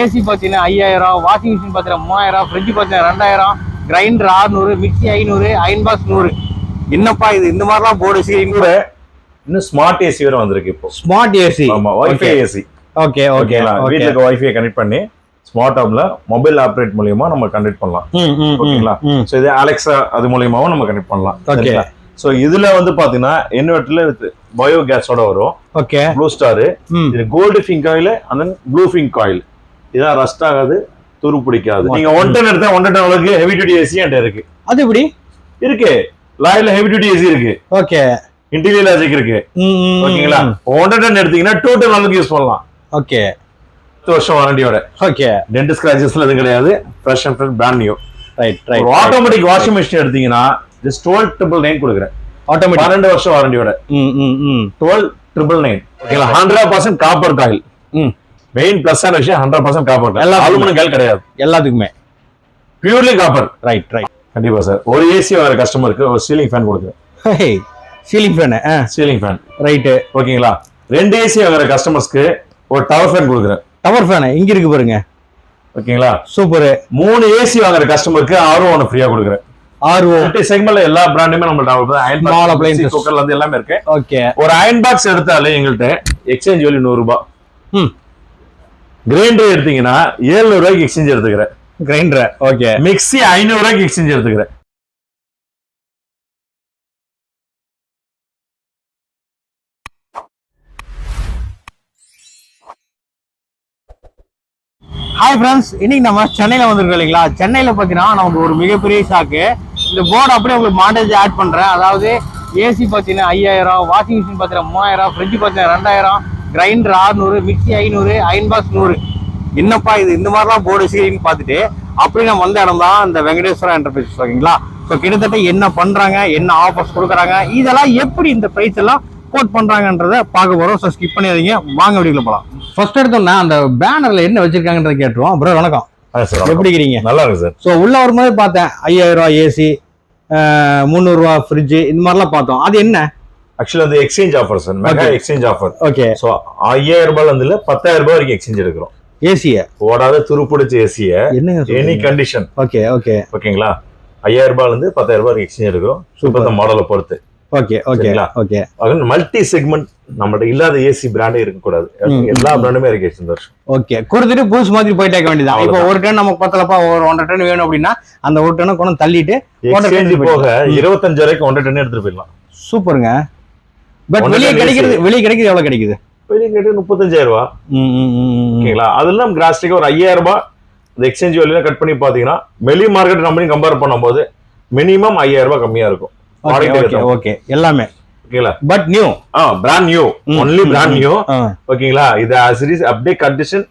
AC பார்த்தீங்கன்னா ஐயாயிரம் washing machine பார்த்தீங்கன்னா மூவாயிரம் ஃப்ரிட்ஜ் பார்த்தீங்கன்னா ரெண்டாயிரம் கிரைண்டர் ஆறுநூறு மிக்ஸி ஐநூறு அயன் பாக்ஸ் நூறு. என்னப்பா இது? இந்த மாதிரிலாம் போர்டு வச்சுக்கிறீங்க கூட இன்னும் ஸ்மார்ட் ஏசி வேற வந்திருக்கு இப்போ. ஸ்மார்ட் ஏசி ஆமா வைஃபை ஏசி ஓகே ஓகே வீட்டுக்கு வைஃபை கனெக்ட் பண்ணி ஸ்மார்ட் ஹோம்ல மொபைல் ஆப்ரேட் மூலியமா நம்ம கனெக்ட் பண்ணலாம். ஓகேங்களா? சோ இது அலெக்சா அது மூலியமாவும் நம்ம கனெக்ட் பண்ணலாம். Okay. சோ இதுல வந்து பாத்தீங்கன்னா இன்வெர்டர்ல வித் பயோ கேஸோட வரும். ஓகே ப்ளூ ஸ்டார் இது gold fin coil and then Blue fin coil இதான் ரஸ்ட் ஆகாது துரு பிடிக்காது. நீங்க ஒன் டன் எடுத்தா ஒன் டன் அளவுக்கு ஹெவி டியூட்டி ஏசி என்கிட்ட இருக்கு. அது எப்படி? இருக்கு. லாயில ஹெவி டியூட்டி ஏசி இருக்கு. ஓகே இன்டீரியர் லாஜிக் இருக்கு. ஓகேங்களா ஒன் டன் எடுத்தீங்கன்னா டூ டன் அளவுக்கு யூஸ் பண்ணலாம். ஓகே பத்து வருஷம் வாரண்டியோட ஓகே டென்ட் ஸ்கிராச்சஸ்ல எதுவும் கிடையாது. Fresh and fresh brand new right right automatic washing machine எடுத்தீங்கன்னா ஜஸ்ட் டுவெல் ட்ரிபிள் நைன் கொடுக்குறேன். ஆட்டோமேட்டிக் பன்னெண்டு வருஷம் வாரண்டியோட ம் ம் ம். டுவெல் ட்ரிபிள் நைன் ஓகேங்களா ஹண்ட்ரட் பர்சன்ட் காப்பர் காயில் ம். மெயின் பிளஸ் ஆன விஷயம் ஹண்ட்ரட் பர்சன்ட் காப்பர் எல்லாத்துக்குமே. அலுமினியம் கிடையாது. எல்லாத்துக்குமே. பியூர்லி காப்பர் ரைட் ரைட் கண்டிப்பா சார் ஒரு ஏசி வர கஸ்டமருக்கு ஒரு சீலிங் ஃபேன் கொடுக்குறேன் சீலிங் ஃபேனு ஆ. சீலிங் ஃபேன் ரைட்டு ஓகேங்களா ரெண்டு ஏசி வாங்குற கஸ்டமர்ஸ்க்கு ஒரு டவர் ஃபேன் கொடுக்குறேன். டவர் ஃபேனு இங்க இருக்கு பாருங்க. ஓகேங்களா சூப்பரு மூணு ஏசி வாங்குற கஸ்டமருக்கு ஆர்வம் ஒன்று ஃப்ரீயா கொடுக்குறேன். ஆர்ஓ செக்மெண்ட்ல எல்லா பிராண்டுமே நம்ம அயன் Small appliances. குக்கர்ல இருந்து எல்லாமே இருக்கு. ஓகே ஒரு அயன் பாக்ஸ் எடுத்தாலே எங்கள்கிட்ட எக்ஸ்சேஞ்ச் வேல்யூ நூறு ரூபாய். ம் கிரைண்டர் எடுத்தீங்கன்னா 700 ரூபாய்க்கு எக்ஸ்சேஞ்ச் எடுத்துக்கிறேன். கிரைண்டர் ஓகே மிக்ஸி ஐநூறு ரூபாய்க்கு எக்ஸ்சேஞ்ச் எடுத்துக்கிறேன். ஹாய் ஃப்ரெண்ட்ஸ் இன்னைக்கு நம்ம சென்னையில் வந்திருக்கோம் இல்லைங்களா? சென்னையில் பார்த்தீங்கன்னா நமக்கு ஒரு மிகப்பெரிய ஷாக்கு இந்த போர்டு அப்படியே உங்களுக்கு மாண்டேஜ் ஆட் பண்ணுறேன் அதாவது ஏசி பார்த்தீங்கன்னா ஐயாயிரம் வாஷிங் மிஷின் பார்த்தீங்கன்னா மூவாயிரம் ஃப்ரிட்ஜ் பார்த்தீங்கன்னா ரெண்டாயிரம் கிரைண்டர் ஆறுநூறு மிக்ஸி ஐநூறு அயன் பாக்ஸ் நூறு. என்னப்பா இது? இந்த மாதிரிலாம் போர்டு வச்சுக்கிறீங்கன்னு பார்த்துட்டு அப்படி நம்ம வந்த இடம் தான் இந்த வெங்கடேஸ்வரா என்டர்பிரைஸ் ஓகேங்களா? ஸோ கிட்டத்தட்ட என்ன பண்ணுறாங்க என்ன ஆஃபர்ஸ் கொடுக்குறாங்க? இதெல்லாம் எப்படி இந்த ப்ரைஸ் எல்லாம் கோட் பண்ணுறாங்கன்றத பார்க்க போகிறோம் ஸோ ஸ்கிப் பண்ணிடுறீங்க வாங்க வீடியோவில் போகலாம் ஃபர்ஸ்ட் எடுத்தோம்னா அந்த பேனரில் என்ன வச்சிருக்காங்கன்றத கேட்டுருவோம். ப்ரோ வணக்கம். எப்படி இருக்கிறீங்க? நல்லா இருக்கு சார் ஸோ உள்ள வரும்போது பார்த்தேன். ஐயாயிரம் ரூபா ஏசி முந்நூறுரூவா ஃப்ரிட்ஜு இந்த மாதிரிலாம் பார்த்தோம். அது என்ன? ஆக்சுவலி வந்து exchange offer sir mega. Exchange offer okay so ஐயாயிரம் ரூபாயில இருந்து பத்தாயிரம் ரூபாய் வரைக்கும் எக்ஸ்சேஞ்ச் எடுக்கிறோம். ஏசியை ஓடாத துருப்பிடிச்ச ஏசிய என்னங்க எனி கண்டிஷன் ஓகே ஓகே ஓகேங்களா ஐயாயிரம் ரூபாயில இருந்து பத்தாயிரம் ரூபாய் எக்ஸ்சேஞ்ச் எடுக்கிறோம். சூப்பர் மாடலை பொறுத்து. ஓகே ஓகே சரிங்களா? ஓகே மல்டி செக்மெண்ட் நம்மகிட்ட இல்லாத ஏசி பிராண்டே இருக்கக்கூடாது. எல்லா பிராண்டுமே இருக்கு இந்த வருஷம் ஓகே கொடுத்துட்டு புதுசு மாதிரி போயிட்டே வேண்டியதான் இப்போ. ஒரு டன் நமக்கு பத்தலப்பா ஒரு ஒன்றரை டன் வேணும் அப்படின்னா அந்த ஒரு டனை கொண்டு தள்ளிட்டு போக. இருபத்தஞ்சு வரைக்கும் ஒன்றரை டன் எடுத்துட்டு போயிடலாம். சூப்பருங்க பட் வெளியே கிடைக்கிறது வெளியே கிடைக்கிறது எவ்வளவு கிடைக்குது? வெளியே கேட்டு முப்பத்தஞ்சாயிரம் ம். ஓகேங்களா? அதெல்லாம் கிராஸ்டிக்கா ஒரு ஐயாயிரம் ரூபாய் இந்த எக்ஸ்சேஞ்ச் வேலையில கட் பண்ணி பாத்தீங்கன்னா வெளி மார்க்கெட் கம்பெனி கம்பேர் பண்ணும்போது மினிமம் ஐயாயிரம் ரூபாய் கம்மியா இருக்கும். ஓகே எல்லாமே. ஓகேங்களா? But new ah brand new only brand new ஓகேங்களா? இது சீரிஸ் அப்படியே கண்டிஷன்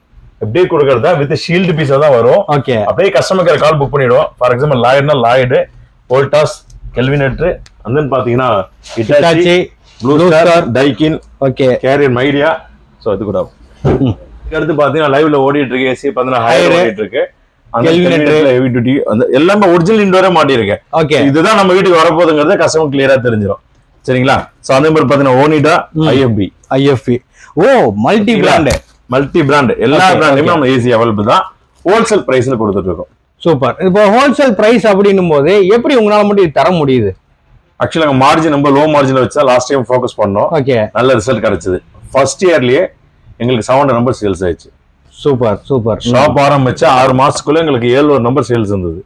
அப்படியே கொடுக்கறது தான் வித் ஷீல்டு பீஸா தான் வரும். ஓகே அப்படியே கஸ்டமர் கேர் கால் புக் பண்ணிடுவோம். For example லாய்டுனா Lloyd Voltas Kelvinator and then பாத்தீங்கன்னா Hitachi Blue Star. Daikin okay Carrier Midea so அது கூட. அடுத்து பாத்தீங்கன்னா லைவ்ல ஓடிட்டு இருக்கு ஏசி பாத்தீங்கன்னா ஹையர். ஓடிட்டு இருக்கு. அந்த Kelvinator. ஹெவி டியூட்டி அந்த எல்லாமே ஒரிஜினல் இண்டோரே மாட்டியிருக்கு. ஓகே இதுதான் நம்ம வீட்டுக்கு வரப்போகுதுங்கிறத கஸ்டமர் கிளியரா தெரிஞ்சிடும் சரிங்களா? சோ அதே மாதிரி பாத்தீங்கன்னா ஓனிடா. ஐஎஃப்பி ஐஎஃப்இ ஓ மல்டி பிராண்டு மல்டி பிராண்ட் எல்லா okay. நம்ம ஏசி அவைலபிள் தான். ஹோல்சேல் பிரைஸ்ல கொடுத்துட்டு இருக்கோம். சூப்பர் இப்போ ஹோல்சேல் பிரைஸ் அப்படின்னும் போது எப்படி உங்களால மட்டும் தர முடியுது? ஆக்சுவலா மார்ஜின் நம்ம லோ மார்ஜின் வச்சா லாஸ்ட் டைம் ஃபோக்கஸ் பண்ணோம். ஓகே நல்ல ரிசல்ட் கிடைச்சது. ஃபர்ஸ்ட் இயர்லயே எங்களுக்கு செவன் நம்பர் சேல்ஸ் ஆயிடுச்சு. சூப்பர் சூப்பர் ஷாப் ஆரம்பிச்சு ஆறு மாசத்துக்குள்ள எங்களுக்கு ஏழு நம்பர் சேல்ஸ் இருந்தது.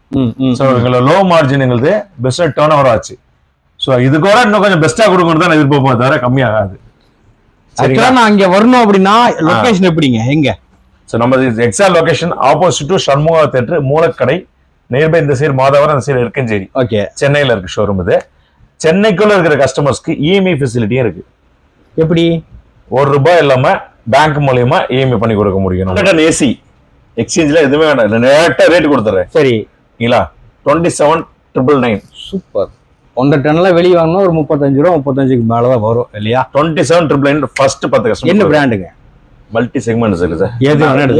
ஸோ எங்களை லோ மார்ஜின் எங்களுது பெஸ்ட் டேர்ன் ஓவர் ஆச்சு. ஸோ இது கூட இன்னும் கொஞ்சம் பெஸ்டா கொடுக்கணும் தான் எதிர்பார்ப்போம் தவிர கம்மியாகாது. ஆக்சுவலா நான் இங்க வரணும் அப்படின்னா லொகேஷன் எப்படிங்க? எங்க? ஸோ நம்ம exact location opposite to Shanmuga theatre Moolakadai nearby இந்த சைடு மாதவரம் அந்த சைடு இருக்கஞ்சேரி ஓகே சென்னையில இருக்கு ஷோரூம் இது. சென்னைக்குள்ள இருக்கிற கஸ்டமர்ஸ்க்கு இஎம்ஐ ஃபெசிலிட்டியும் இருக்கு. எப்படி? ஒரு ரூபாய் இல்லாம பேங்க் மூலியமா இஎம்ஐ பண்ணி கொடுக்க முடியும் ஏசி எக்ஸ்சேஞ்சில் எதுவுமே வேண்டாம் நேரட்டா ரேட் கொடுத்துறேன். சரி. சரிங்களா? Twenty seven triple nine super ஒன்றரை டன்ல வெளியே வாங்கினா ஒரு முப்பத்தஞ்சு ரூபா முப்பத்தஞ்சுக்கு மேலதான் வரும் இல்லையா? Twenty seven triple nine first பத்து என்ன கஸ்டமர் பிராண்டுங்க மல்டி செக்மெண்ட் இருக்கு சார்.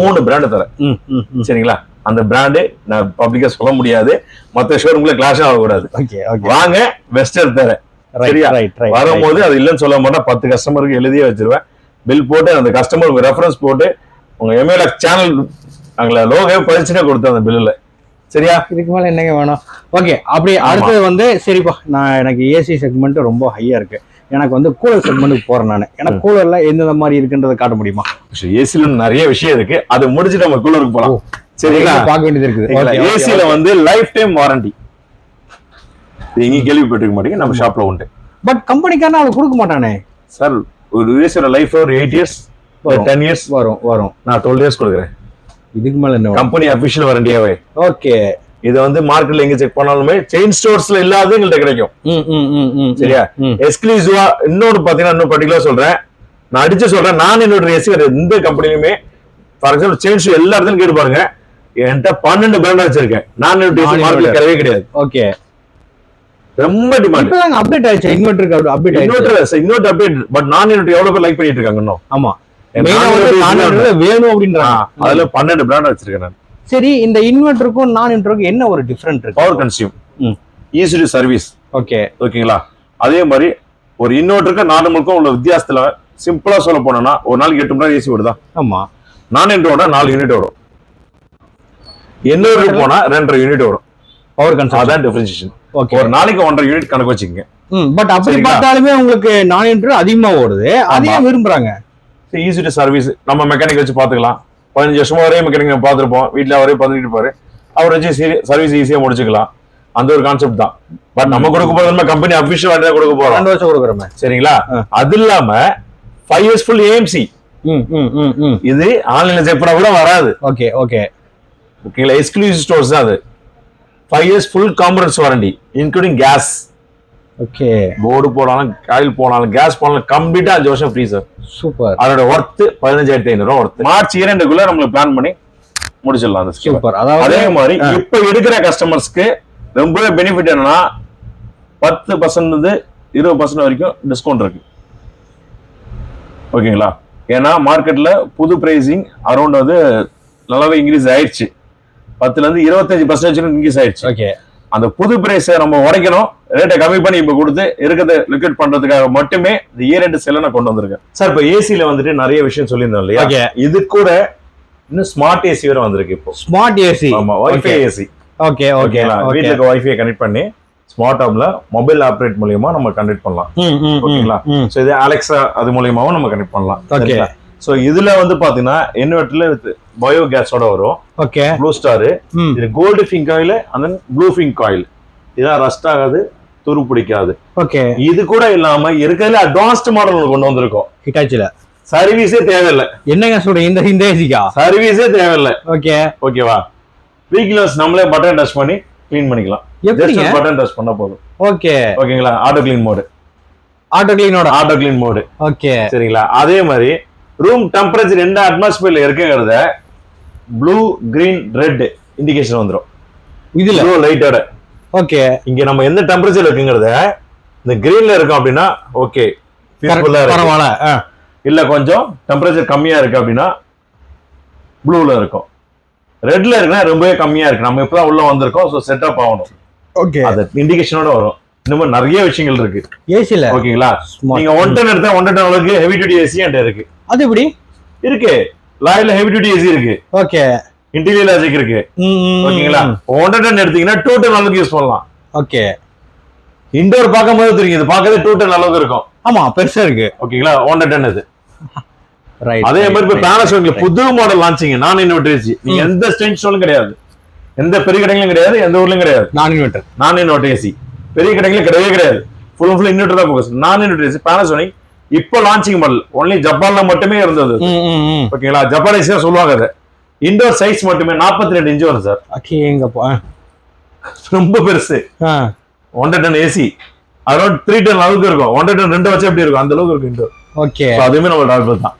மூணு பிராண்டு தரேன். ம் ம் ம். சரிங்களா? அந்த பிராண்டு நான் பப்ளிக்கா சொல்ல முடியாது. மற்ற ஷோரூம்ல கிளாஷ் ஆகக்கூடாது ஓகே ஓகே வாங்க வெஸ்டர் ரைட் சரியா? ரைட் ரைட் வரும்போது அது இல்லைன்னு சொல்ல மாட்டேன். பத்து கஸ்டமருக்கு எழுதியே வச்சிருவேன். பில் போட்டு அந்த கஸ்டமர் உங்க ரெஃபரன்ஸ் போட்டு உங்க எம்ஏல சேனல் நாங்கள லோகோ பதிச்சுட்டே கொடுத்தோம் அந்த பில்லுல சரியா? இதுக்கு மேல என்னங்க வேணும்? ஓகே அப்படி அடுத்தது வந்து சரிப்பா நான் எனக்கு ஏசி செக்மெண்ட் ரொம்ப ஹையா இருக்கு. எனக்கு வந்து கூலர் செக்மெண்ட்டுக்கு போறேன் நான். எனக்கு கூலர்ல எந்தெந்த மாதிரி இருக்குன்றதை காட்ட முடியுமா? ஏசில நிறைய விஷயம் இருக்கு. அது முடிச்சுட்டு நம்ம கூலருக்கு போலாம். சரிங்களா? பார்க்க வேண்டியது இருக்குது. ஏசில வந்து லைஃப் டைம் வாரண்டி எங்கேயும் கேள்விப்பட்டிருக்க மாட்டீங்க நம்ம ஷாப்ல உண்டு. பட் கம்பெனிக்காரனா அதை கொடுக்க மாட்டானே? சார் ஒரு ஏசியோட லைஃப் ஒரு எயிட் இயர்ஸ் வரும். டென் இயர்ஸ் வரும் வரும். நான் டுவெல் இயர்ஸ் கொடுக்குறேன். இதுக்கு மேல என்ன கம்பெனி அபிஷியல் வாரண்டியாவே ஓகே இது வந்து மார்க்கெட்ல எங்க செக் பண்ணாலுமே செயின் ஸ்டோர்ஸ்ல இல்லாத எங்கள்கிட்ட கிடைக்கும். சரியா எக்ஸ்க்ளூசிவா இன்னொரு பாத்தீங்கன்னா இன்னும் பர்டிகுலர் சொல்றேன். நான் அடிச்சு சொல்றேன். நான் என்னோட வேற எந்த கம்பெனிலுமே ஃபார் எக்ஸாம்பிள் செயின் ஷூ எல்லா இடத்துலயும் கேட்டு பாருங்க. என்கிட்ட பன்னெண்டு பிராண்ட் வச்சிருக்கேன். நான் என்னோட. மார்க்கெட் கிடையவே கிடையாது. ஓகே. ரொம்ப டிமாண்ட் அப்டேட் ஆயிடுச்சு. இன்வெர்டருக்கு அப்டேட் ஆயிடுச்சு. இன்னொரு இன்னொரு அப்டேட் பட் நான் என்னோட எவ்வளவு பேர் லைக் பண்ணிட்டு இருக்காங்க இன்னும்? ஆமா. வேணும் ஆ, அப்படின்றாங்க. அதுல பன்னெண்டு பிராண்ட் வச்சிருக்கேன் நான். சரி இந்த இன்வெர்டருக்கும் நான் இன்வெர்டருக்கும் என்ன ஒரு டிஃபரெண்ட் இருக்கு? Power consume. Easy service okay ஓகேங்களா? அதே மாதிரி ஒரு இன்னொருக்கும் நார்மலுக்கும் உள்ள வித்தியாசத்துல சிம்பிளா சொல்ல போனோம்னா ஒரு நாளைக்கு எட்டு மணி நேரம் ஏசி வருதா ஆமா. நான் இன்டோட நாலு யூனிட் வரும் இன்னொரு போனா ரெண்டரை யூனிட் வரும் பவர் கன்சம்ஷன் அதான் டிஃபரன்சியேஷன் ஓகே ஒரு நாளைக்கு ஒன்றரை யூனிட் கணக்கு வச்சுக்கோங்க. பட் அப்படி? பார்த்தாலுமே உங்களுக்கு நான் இன்வெர்டர் அதிகமா ஓடுது. அதையும் விரும்புறாங்க. ஈஸி டு சர்வீஸ் நம்ம மெக்கானிக் வச்சு பாத்துக்கலாம் பதினஞ்சு வருஷமா வரையும் மெக்கானிக் நம்ம பார்த்துருப்போம். வீட்டுல அவரே பண்ணிட்டு இருப்பாரு. அவர் வச்சு சர்வீஸ் ஈஸியா முடிச்சுக்கலாம். அந்த ஒரு கான்செப்ட் தான். பட் நம்ம கொடுக்க போறது நம்ம கம்பெனி அபிஷியல் வாண்டி தான் கொடுக்க போறோம். ரெண்டு வருஷம் கொடுக்குறோமே. சரிங்களா. அது இல்லாம ஃபைவ் இயர்ஸ் ஃபுல் ஏஎம்சி ம் ம் ம் ம். இது ஆன்லைன்ல செக் பண்ணா கூட வராது. Okay okay. ஓகேங்களா எக்ஸ்க்ளூசிவ் ஸ்டோர்ஸ் தான் அது. Five years full comprehensive warranty including gas okay. Board போனாலும் காயில் போனாலும் கேஸ் போனாலும் கம்ப்ளீட்டா அஞ்சு வருஷம் ஃப்ரீ சார் சூப்பர். அதோட ஒர்த் பதினஞ்சாயிரத்தி ஐநூறு ரூபா ஒர்த் மார்ச் இரண்டுக்குள்ள நம்மளுக்கு பிளான் பண்ணி முடிச்சிடலாம் அந்த. சூப்பர். அதாவது அதே மாதிரி. இப்ப எடுக்கிற கஸ்டமர்ஸ்க்கு ரொம்பவே பெனிஃபிட் என்னன்னா பத்து பர்சன்ட் இருந்து இருபது பர்சன்ட் வரைக்கும் டிஸ்கவுண்ட் இருக்கு. ஓகேங்களா? ஏன்னா மார்க்கெட்ல புது பிரைசிங் அரௌண்ட் வந்து நல்லாவே இன்க்ரீஸ் ஆயிடுச்சு. பத்துல இருந்து இருபத்தஞ்சு பர்சன்டேஜ் இன்க்ரீஸ் ஆயிடுச்சு. ஓகே. அந்த புது பிரைஸை நம்ம உடைக்கணும். ரேட்டை கம்மி பண்ணி இப்ப கொடுத்து இருக்கிறத லிக்விட் பண்றதுக்காக மட்டுமே இந்த இயர் எண்டு செல்ல நான் கொண்டு வந்திருக்கேன். சார் இப்ப ஏசில வந்துட்டு நிறைய விஷயம் சொல்லியிருந்தோம் இல்லையா? ஓகே இது கூட இன்னும் ஸ்மார்ட் ஏசி வேற வந்திருக்கு இப்போ. ஸ்மார்ட் ஏசி ஆமா வைஃபை ஏசி ஓகே ஓகே ஓகேங்களா இருக்க வைஃபை கனெக்ட் பண்ணி ஸ்மார்ட் ஹாப்ல மொபைல் ஆப்ரேட் மூலியமா நம்ம கனெக்ட் பண்ணலாம். ஓகேங்களா ம் சோ இது அலெக்சா அது மூலியமாவும் நம்ம கனெக்ட் பண்ணலாம். ஓகே சோ இதுல வந்து பாத்தீங்கன்னா இன்வெர்டர்ல பயோ கேஸோட வரும். ஓகே ப்ளூ ஸ்டார் இது gold fin oil and then blue fin oil இதான் ரஸ்ட் ஆகாது துரு பிடிக்காது. ஓகே இது கூட இல்லாம இருக்கிறதுல அட்வான்ஸ்ட் மாடல் கொண்டு வந்திருக்கோம். ஹிட்டாச்சில சர்வீஸே தேவையில்லை. என்னங்க சொல்றீங்க இந்த இந்த ஏசிக்கா? சர்வீஸே தேவையில்லை. ஓகே ஓகேவா த்ரீ கிலோஸ் நம்மளே பட்டன் டச் பண்ணி க்ளீன் பண்ணிக்கலாம். ஜஸ்ட் பட்டன் டச் பண்ணா போதும். ஓகே ஓகேங்களா ஆட்டோ க்ளீன் மோடு ஆட்டோ கிளீனோட ஆட்டோ க்ளீன் மோடு ஓகே சரிங்களா? அதே மாதிரி ரூம் டெம்பரேச்சர் எந்த அட்மாஸ்பியர்ல இருக்குங்கிறத ப்ளூ கிரீன் ரெட் இண்டிகேஷன் வந்துரும். இதுல? ப்ளூ லைட்டோட ஓகே இங்க நம்ம எந்த டெம்பரேச்சர் இருக்குங்கிறத இந்த கிரீன்ல இருக்கோம் அப்படின்னா ஓகே பரவாயில்ல. இல்ல கொஞ்சம் டெம்பரேச்சர் கம்மியா இருக்கு அப்படின்னா ப்ளூல இருக்கும். ரெட்ல இருக்குன்னா ரொம்பவே கம்மியா இருக்கு. நம்ம இப்பதான் உள்ள வந்திருக்கோம் ஸோ செட்டப் ஆகணும். ஓகே அது இண்டிகேஷனோட வரும். இந்த மாதிரி நிறைய விஷயங்கள் இருக்கு. ஏசில ஓகேங்களா. நீங்க ஒன் டன் எடுத்தா ஒன் டன் அளவுக்கு ஹெவி டியூட்டி ஏசி என்கிட்ட இருக்கு. அது எப்படி? இருக்கு. லாயில ஹெவி டியூட்டி ஏசி இருக்கு. ஓகே. இன்டீரியர் லாஜிக் இருக்கு. ஓகேங்களா? ஒன் டன் எடுத்தீங்கன்னா டூ டன் அளவுக்கு யூஸ் பண்ணலாம். ஓகே. இண்டோர் பார்க்கும்போது தெரியும். இது பார்க்கறது டூ டன் அளவுக்கு இருக்கும். ஆமா பெருசா இருக்கு. ஓகேங்களா? ஒன் டன் இது ரைட் அதே மாதிரி இப்ப பேனசோனிக்ல புது மாடல் லான்ச்சிங்க நான் இன்வெர்டர் ஏசி நீங்க. எந்த ஸ்டேஷனும் கிடையாது. எந்த பெரிய கடைகளும் கிடையாது எந்த ஊர்லயும் கிடையாது. நான் இன்வெர்டர் நான் இன்வெர்டர் ஏசி பெரிய கடைகளும் கிடையவே கிடையாது. ஃபுல் ஃபுல் இன்வெர்டர் தான் ஃபோக்கஸ் நான் இன்வெர்டர் பேனசோனிக் இப்போ லான்ச்சிங் மாடல் ஒன்லி ஜப்பான்ல மட்டுமே இருந்தது ஓகேங்களா ஜப்பானீஸ் தான் சொல்லுவாங்க அதை. இண்டோர் சைஸ் மட்டுமே 42 ரெண்டு இன்ச் வரும் சார். எங்கப்பா ரொம்ப பெருசு. ஒன்றரை ton AC around three ton அளவுக்கு இருக்கும். ஒன்றரை டன் ரெண்டு வச்சா எப்படி இருக்கும்? அந்த அளவுக்கு இருக்கும் இண்டோர் ஓகே. அதுவுமே நம்ம டாக்டர் தான்.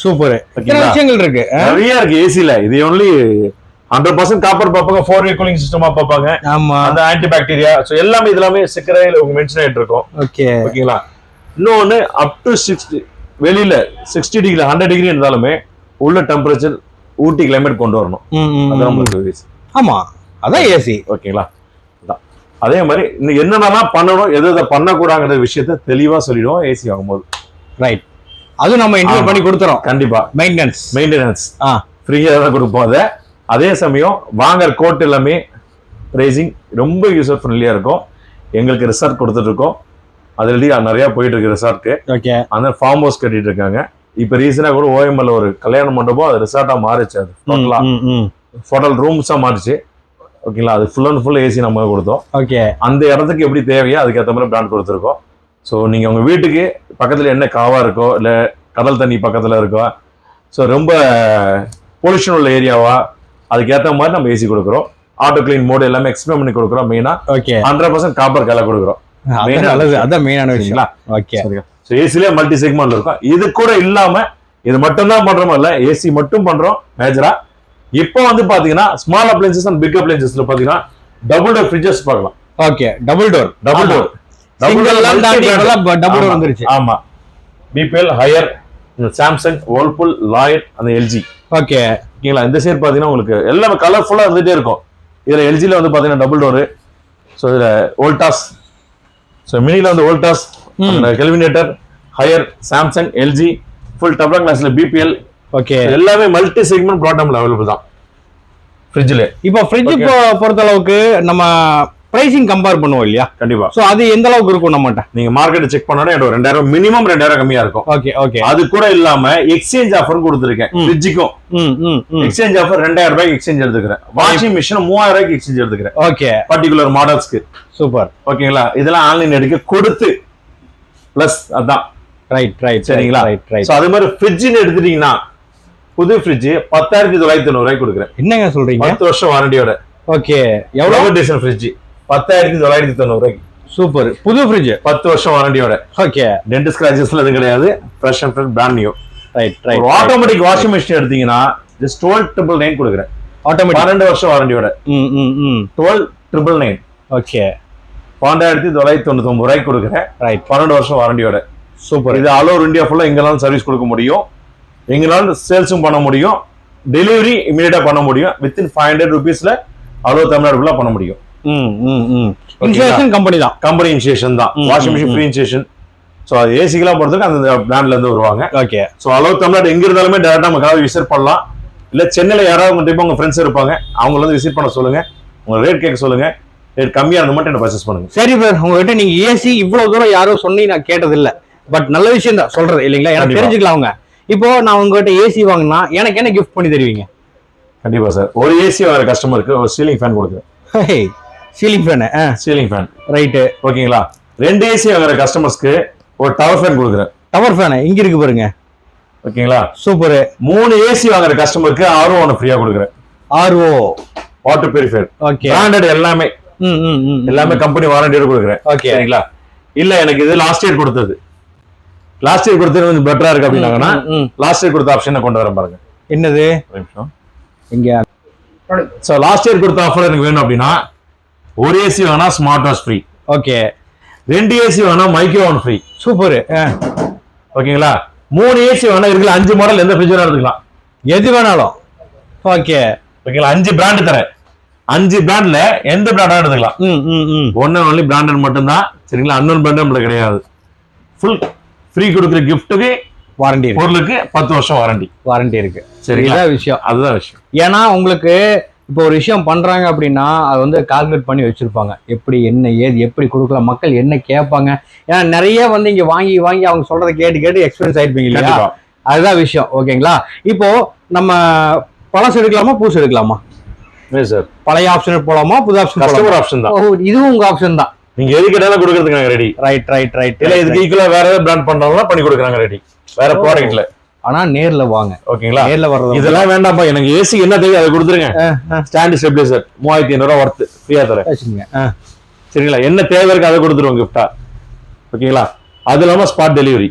சூப்பர்? விஷயங்கள் இருக்கு? நிறைய இருக்கு ஏசில இது ஒன்லி ஹண்ட்ரட் பர்சன்ட் காப்பர் பார்ப்பாங்க ஃபோர் வே கூலிங் சிஸ்டமா பார்ப்பாங்க. ஆமா. அந்த ஆன்டி பாக்டீரியா ஸோ எல்லாமே இது எல்லாமே சிக்கரையில் மென்ஷன் ஆயிட்டு இருக்கும் ஓகே. ஓகேங்களா? இன்னொன்னு அப் டு சிக்ஸ்டி வெளியில சிக்ஸ்டி டிகிரி ஹண்ட்ரட் டிகிரி இருந்தாலுமே உள்ள டெம்பரேச்சர் ஊட்டி கிளைமேட் கொண்டு வரணும். அதான் ஆமா. அதான் ஏசி ஓகேங்களா. அதே மாதிரி இன்னும் என்னென்னலாம் பண்ணணும் எது எதை பண்ணக்கூடாங்கிற விஷயத்த தெளிவா சொல்லிடுவோம் ஏசி ஆகும்போது. ரைட் அது நம்ம இன்க்ளூட். பண்ணி கொடுத்துறோம். கண்டிப்பா. மெயின்டெனன்ஸ் மெயின்டெனன்ஸ் ஆ. ஃப்ரீயா தான் கொடுப்போம் அதை. அதே சமயம் வாங்குற கோட் எல்லாமே ப்ரைசிங் ரொம்ப யூசர் ஃப்ரெண்ட்லியா இருக்கும். எங்களுக்கு ரிசார்ட் கொடுத்துட்டு இருக்கோம் அதுலேயே நிறைய போயிட்டு இருக்கு ரிசார்ட்க்கு ஓகே அந்த ஃபார்ம் ஹவுஸ் கட்டிட்டு இருக்காங்க இப்போ ரீசெண்டாக கூட ஓஎம்எல் ஒரு கல்யாண மண்டபம் அது ரிசார்ட்டா மாறிச்சு அது டோட்டலா ஹோட்டல் ரூம்ஸா மாறிச்சு. ஓகேங்களா அது ஃபுல் அண்ட் ஃபுல் ஏசி நம்ம கொடுத்தோம். ஓகே அந்த இடத்துக்கு எப்படி தேவையோ அதுக்கேற்ற மாதிரி பிராண்ட் கொடுத்துருக்கோம். ஸோ நீங்க உங்க வீட்டுக்கு பக்கத்துல என்ன காவா இருக்கோ இல்ல கடல் தண்ணி பக்கத்துல இருக்கோ ஸோ ரொம்ப பொல்யூஷன் உள்ள ஏரியாவா அதுக்கேற்ற மாதிரி நம்ம ஏசி கொடுக்குறோம். ஆட்டோ கிளீன் மோடு எல்லாமே எக்ஸ்பிளைன் பண்ணி கொடுக்குறோம். மெயினா ஓகே ஹண்ட்ரட் பர்சன்ட் காப்பர் கலை கொடுக்குறோம். அதான் மெயினான விஷயம். சரிங்களா? ஓகே ஸோ ஏசிலே மல்டி செக்மெண்ட் இருக்கும். இது கூட இல்லாம இது மட்டும் தான் பண்றோம் இல்ல ஏசி மட்டும் பண்றோம் மேஜரா இப்போ வந்து பாத்தீங்கன்னா ஸ்மால் அப்ளைன்சஸ் அண்ட் பிக் அப்ளைன்சஸ்ல பாத்தீங்கன்னா டபுள் டோர் ஃப்ரிட்ஜஸ் பார்க்கலாம். Okay double door double door double door வந்துருச்சு. ஆமா. BPL Haier Samsung Whirlpool Lloyd அந்த எல்ஜி ஓகே ஓகேங்களா? இந்த சைடு பாத்தீங்கன்னா உங்களுக்கு எல்லாமே கலர்ஃபுல்லா இருந்துட்டே இருக்கும். இதுல எல்ஜில வந்து பாத்தீங்கன்னா டபுள் டோரு ஸோ இதுல வோல்டாஸ் ஸோ மினில வந்து Voltas Kelvinator Haier Samsung LG full double கிளாஸ்ல பிபிஎல் ஓகே எல்லாமே மல்டி செக்மெண்ட் ப்ராடக்ட்ல அவைலபிள் தான். ஃப்ரிட்ஜில் இப்போ ஃப்ரிட்ஜ் பொறுத்த அளவுக்கு நம்ம பிரைசிங் கம்பேர் பண்ணுவோம் இல்லையா? கண்டிப்பா. சோ அது எந்த அளவுக்கு இருக்கும் நம்மகிட்ட? நீங்க மார்க்கெட் செக் பண்ணோட எனக்கு ரெண்டாயிரம் மினிமம் ரெண்டாயிரம் கம்மியா இருக்கும். ஓகே ஓகே அது கூட இல்லாம எக்ஸ்சேஞ்ச் ஆஃபர் கொடுத்துருக்கேன். ஃப்ரிட்ஜுக்கும் எக்ஸ்சேஞ்ச் ஆஃபர் ரெண்டாயிரம் ரூபாய்க்கு எக்ஸ்சேஞ்ச் எடுத்துக்கிறேன். வாஷிங் மிஷின் மூவாயிரம் ரூபாய்க்கு எக்ஸ்சேஞ்ச் எடுத்துக்கிறேன். ஓகே பர்டிகுலர் மாடல்ஸ்க்கு சூப்பர் ஓகேங்களா? இதெல்லாம் ஆன்லைன் எடுக்க கொடுத்து பிளஸ் அதான். ரைட் ரைட் சரிங்களா? ரைட் ரைட் சோ அது மாதிரி ஃப்ரிட்ஜ்னு எடுத்துட்டீங்கன்னா புது ஃப்ரிட்ஜ் பத்தாயிரத்தி தொள்ளாயிரத்தி தொண்ணூறு ரூபாய்க்கு கொடுக்குறேன். என்னங்க சொல்றீங்க? பத்து வருஷம் வாரண்டியோட ஓகே எவ்வளவு டிசைன் ஃப்ரிட்ஜ் பத்தாயிரத்தி தொள்ளாயிரத்தி தொண்ணூறு ரூபாய்க்கு. சூப்பர். புது ஃப்ரிட்ஜ் பத்து வருஷம் வாரண்டியோட. ஓகே. டென்ட் ஸ்கிராச்சஸ்ல எதுவும் கிடையாது. Fresh and fresh brand new right right automatic washing machine எடுத்தீங்கன்னா ஜஸ்ட் டுவெல் ட்ரிபிள் நைன் கொடுக்குறேன். ஆட்டோமேட்டிக் பன்னெண்டு வருஷம் வாரண்டியோட. ம் ம் ம். Twelve triple nine okay. பன்னெண்டாயிரத்தி தொள்ளாயிரத்தி தொண்ணூத்தி ஒன்பது ரூபாய்க்கு கொடுக்குறேன். ரைட் பன்னெண்டு வருஷம் வாரண்டியோட. சூப்பர். இது ஆல் ஓவர் இந்தியா ஃபுல்லா எங்கனாலும் சர்வீஸ் கொடுக்க முடியும். எங்கனாலும் சேல்ஸும் பண்ண முடியும். டெலிவரி இமீடியட்டா பண்ண முடியும். வித்தின் ஃபைவ் ஹண்ட்ரட் ருபீஸ்ல அவ்வளோ தமிழ்நாடு ஃபுல்லா பண்ண முடியும். இன்சூரன்ஸ் கம்பெனி தான். கம்பெனி இன்ஸ்டேஷன் தான். Washing machine. Free installation so ஏசிக்கெல்லாம் பொறுத்தவரைக்கும் அந்த பிராண்ட்ல இருந்து வருவாங்க. ஓகே ஸோ அளவு தமிழ்நாடு எங்க இருந்தாலுமே டேரக்டா நமக்காக விசிட் பண்ணலாம். இல்ல சென்னையில யாராவது கண்டிப்பா உங்க ஃப்ரெண்ட்ஸ் இருப்பாங்க. அவங்கள வந்து விசிட் பண்ண சொல்லுங்க. உங்க ரேட் கேட்க சொல்லுங்க. ரேட் கம்மியா இருந்தா மட்டும் என்ன பர்ச்சேஸ் பண்ணுங்க. சரி சார் உங்ககிட்ட நீங்க ஏசி இவ்வளவு தூரம் யாரும் சொன்னி நான் கேட்டது இல்ல பட் நல்ல விஷயம் தான் சொல்றது இல்லைங்களா? எனக்கு. தெரிஞ்சுக்கலாம் அவங்க. இப்போ நான் உங்ககிட்ட ஏசி வாங்கினா எனக்கு என்ன கிஃப்ட் பண்ணி தருவீங்க? கண்டிப்பா சார் ஒரு ஏசி வர கஸ்டமருக்கு ஒரு சீலிங் ஃபேன் கொடுக்குறேன். Ceiling fan ceiling fan right ஓகேங்களா ரெண்டு ஏசி வாங்குற கஸ்டமர்ஸ்க்கு ஒரு டவர் ஃபேன் கொடுக்குறேன். டவர் ஃபேனு இங்க இருக்கு பாருங்க. ஓகேங்களா சூப்பர் மூணு ஏசி வாங்குற கஸ்டமருக்கு ஆர்வம் ஒன்று ஃப்ரீயா கொடுக்குறேன். RO water purifier okay branded எல்லாமே. ம் ம் ம் எல்லாமே கம்பெனி வாரண்டியோட கொடுக்குறேன். ஓகே சரிங்களா? இல்ல எனக்கு இது லாஸ்ட் இயர் கொடுத்தது. லாஸ்ட் இயர் கொடுத்தது கொஞ்சம் பெட்டரா இருக்கு அப்படின்னாங்கன்னா. லாஸ்ட் இயர் கொடுத்த ஆப்ஷனை கொண்டு வரேன் பாருங்க. என்னது? ஒரு நிமிஷம். இங்க. ஸோ லாஸ்ட் இயர் கொடுத்த ஆஃபர் எனக்கு வேணும் அப்படின்னா ஒரு ஏசி வேணா ஸ்மார்ட் வாஷ் ஃப்ரீ ஓகே ரெண்டு ஏசி வேணா மைக்ரோ ஒன் ஃப்ரீ சூப்பர் ஓகேங்களா மூணு ஏசி வேணா இருக்குல்ல அஞ்சு மாடல் எந்த ஃப்ரிட்ஜ் வேணா எடுத்துக்கலாம் எது வேணாலும். ஓகே ஓகேங்களா அஞ்சு பிராண்ட் தரேன். அஞ்சு பிராண்ட்ல எந்த பிராண்டா எடுத்துக்கலாம். ம் ஒன்னு ஒன்லி பிராண்டட் மட்டும்தான். சரிங்களா? அன்னொன் பிராண்ட் நம்மளுக்கு கிடையாது. ஃபுல் ஃப்ரீ கொடுக்குற கிஃப்ட்டுக்கு வாரண்டி பொருளுக்கு பத்து வருஷம் வாரண்டி வாரண்டி இருக்கு. சரிங்களா? விஷயம். அதுதான் விஷயம். ஏன்னா உங்களுக்கு இப்போ ஒரு விஷயம் பண்றாங்க அப்படின்னா அது வந்து கால்குலேட் பண்ணி வச்சிருப்பாங்க. எப்படி என்ன ஏது எப்படி கொடுக்கலாம் மக்கள் என்ன கேட்பாங்க? ஏன்னா நிறைய வந்து இங்க வாங்கி வாங்கி அவங்க சொல்றதை கேட்டு கேட்டு எக்ஸ்பீரியன்ஸ் ஆயிருப்பீங்க இல்லையா? அதுதான் விஷயம் ஓகேங்களா? இப்போ நம்ம பழசு எடுக்கலாமா பூசு எடுக்கலாமா? சார். பழைய ஆப்ஷன் போலாமா புது ஆப்ஷன் கஸ்டமர் ஆப்ஷன் தான். இதுவும் உங்க ஆப்ஷன் தான். நீங்க எது கேட்டாலும் கொடுக்கறதுக்கு நாங்க ரெடி ரைட் ரைட் ரைட் இல்ல இதுக்கு ஈக்குவலா வேற ஏதாவது பிராண்ட் பண்றவங்களா பண்ணி கொடுக்குறாங்க ரெடி வேற. ப்ராடக்ட்ல ஆனா நேர்ல வாங்க. ஓகேங்களா? நேர்ல வர்றது இதெல்லாம் வேண்டாம்ப்பா. எனக்கு ஏசி என்ன தேவை அதை கொடுத்துருங்க. ஸ்டாண்ட் ஸ்டெபிலைசர் மூவாயிரத்தி ஐநூறு ரூபா ஒர்த்து ஃப்ரீயா தரேன். சரிங்களா? என்ன தேவை இருக்கு அதை கொடுத்துருவோம் கிஃப்டா ஓகேங்களா? அது இல்லாம spot delivery.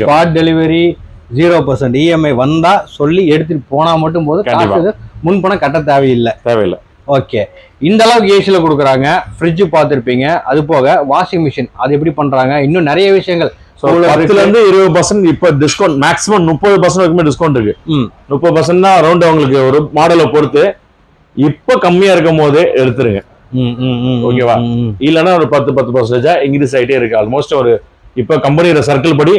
Spot delivery zero percent EMI வந்தா சொல்லி எடுத்துட்டு போனா மட்டும் போது கண்டிப்பா. காசு முன் பணம் கட்ட தேவையில்லை. தேவையில்லை. ஓகே. இந்த அளவுக்கு ஏசியில் கொடுக்குறாங்க. ஃப்ரிட்ஜ் பார்த்துருப்பீங்க. அது போக வாஷிங் மிஷின் அது எப்படி பண்றாங்க? இன்னும் நிறைய விஷயங்கள். பத்துல இருந்து இருபது பர்சன்ட் இப்போ டிஸ்கவுண்ட் மேக்ஸிமம் முப்பது பர்சன்ட் வரைக்குமே டிஸ்கவுண்ட் இருக்கு. முப்பது பர்சன்ட் தான் அரௌண்ட் உங்களுக்கு ஒரு மாடலை பொறுத்து இப்போ கம்மியா இருக்கும் போதே எடுத்துருங்க. ஓகேவா? இல்லைன்னா ஒரு பத்து பத்து பர்சன்டேஜா இன்க்ரீஸ் ஆகிட்டே இருக்கு. ஆல்மோஸ்ட் ஒரு இப்போ கம்பெனியோட சர்க்கிள் படி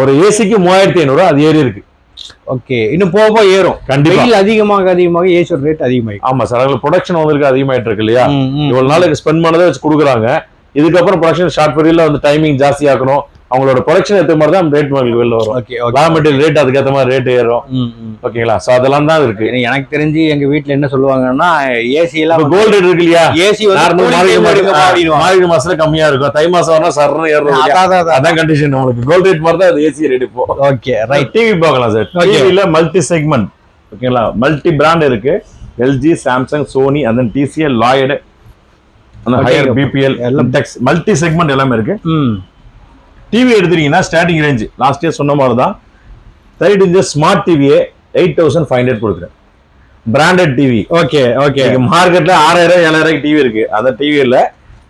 ஒரு ஏசிக்கு மூவாயிரத்தி ஐநூறு அது ஏறி இருக்கு. ஓகே இன்னும் போக போக ஏறும். கண்டிப்பா. அதிகமாக அதிகமாக ஏசியோட ரேட் அதிகமாகும் ஆமா சார் ப்ரொடக்ஷன் வந்திருக்கு அதிகமாயிட்டு இருக்கு இல்லையா. இவ்வளவு நாளுக்கு ஸ்பெண்ட் பண்ணதை வச்சு கொடுக்குறாங்க. இதுக்கப்புறம் ப்ரொடக்ஷன் ஷார்ட் பீரியட்ல வந்து டைமிங் ஜாஸ்தி ஆக்கணும் அவங்களோட ப்ரொடக்ஷன் ஏற்ற மாதிரி தான் ரேட் வெளில வரும். ரா மெட்டீரியல் ரேட் அதுக்கேற்ற மாதிரி ரேட் ஏறும். ஓகேங்களா? சோ அதெல்லாம் தான் இருக்கு. எனக்கு தெரிஞ்சு எங்க வீட்ல என்ன சொல்லுவாங்கன்னா ஏசி எல்லாம் கோல்டு ரேட் இருக்கு இல்லையா? ஏசி மார்கழி மாசத்துல கம்மியா இருக்கும். தை மாசம் வரணும் சரணம் இல்லையா? அதான் கண்டிஷன் உங்களுக்கு கோல்ட் ரேட் மாதிரி தான் ஏசி ரேட் இப்போ. ஓகே ரைட் டிவி பார்க்கலாம் சார். டிவில மல்டி செக்மெண்ட் ஓகேங்களா? மல்டி பிராண்ட் இருக்கு. எல்ஜி சாம்சங் சோனி அந்த டிசிஎல் லாய்டு அந்த. ஹையர் பிபிஎல் எல்லாம் மல்டி செக்மெண்ட் எல்லாமே இருக்கு. ம். டிவி எடுத்துட்டீங்கன்னா ஸ்டார்டிங் ரேஞ்ச் லாஸ்ட் இயர் சொன்ன மாதிரி தான் தேர்ட் இன்ச் ஸ்மார்ட் டிவியே எயிட் தௌசண்ட் ஃபைவ் ஹண்ட்ரட் கொடுக்குறேன். பிராண்டட் டிவி ஓகே ஓகே மார்க்கெட்ல ஆறாயிரம் ஏழாயிரம் டிவி இருக்கு. அந்த டிவி இல்ல.